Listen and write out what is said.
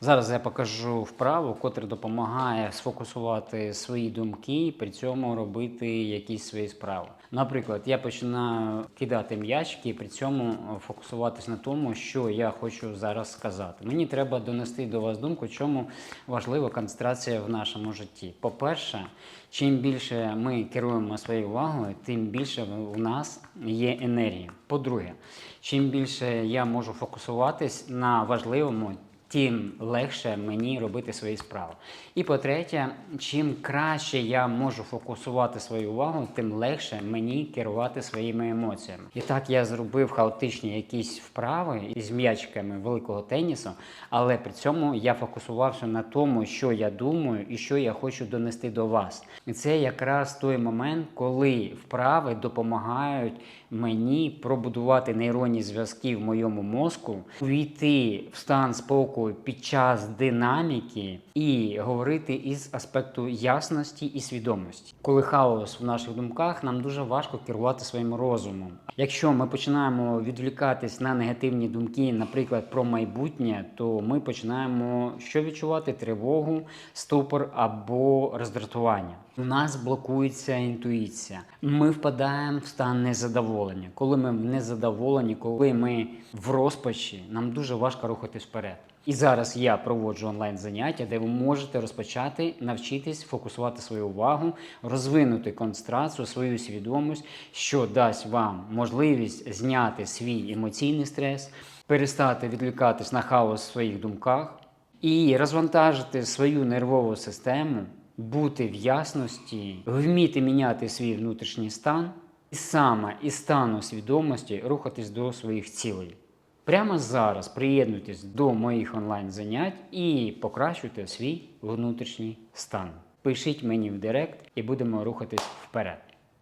Зараз я покажу вправу, котра допомагає сфокусувати свої думки, при цьому робити якісь свої справи. Наприклад, я починаю кидати м'ячки і при цьому фокусуватись на тому, що я хочу зараз сказати. Мені треба донести до вас думку, чому важлива концентрація в нашому житті. По-перше, чим більше ми керуємо своєю увагою, тим більше у нас є енергії. По-друге, чим більше я можу фокусуватись на важливому, тим легше мені робити свої справи. І по-третє, чим краще я можу фокусувати свою увагу, тим легше мені керувати своїми емоціями. І так я зробив хаотичні якісь вправи із м'ячиками великого тенісу, але при цьому я фокусувався на тому, що я думаю і що я хочу донести до вас. І це якраз той момент, коли вправи допомагають мені пробудувати нейронні зв'язки в моєму мозку, увійти в стан спокою під час динаміки і говорити із аспекту ясності і свідомості. Коли хаос в наших думках, нам дуже важко керувати своїм розумом. Якщо ми починаємо відвлікатись на негативні думки, наприклад, про майбутнє, то ми починаємо що відчувати тривогу, ступор або роздратування. У нас блокується інтуїція. Ми впадаємо в стан незадоволення. Коли ми в незадоволені, коли ми в розпачі, нам дуже важко рухатись вперед. І зараз я проводжу онлайн заняття, де ви можете розпочати навчитись фокусувати свою увагу, розвинути концентрацію, свою свідомість, що дасть вам можливість зняти свій емоційний стрес, перестати відвлікатись на хаос в своїх думках і розвантажити свою нервову систему, бути в ясності, вміти міняти свій внутрішній стан, і саме із стану свідомості рухатись до своїх цілей. Прямо зараз приєднуйтесь до моїх онлайн занять і покращуйте свій внутрішній стан. Пишіть мені в директ і будемо рухатись вперед.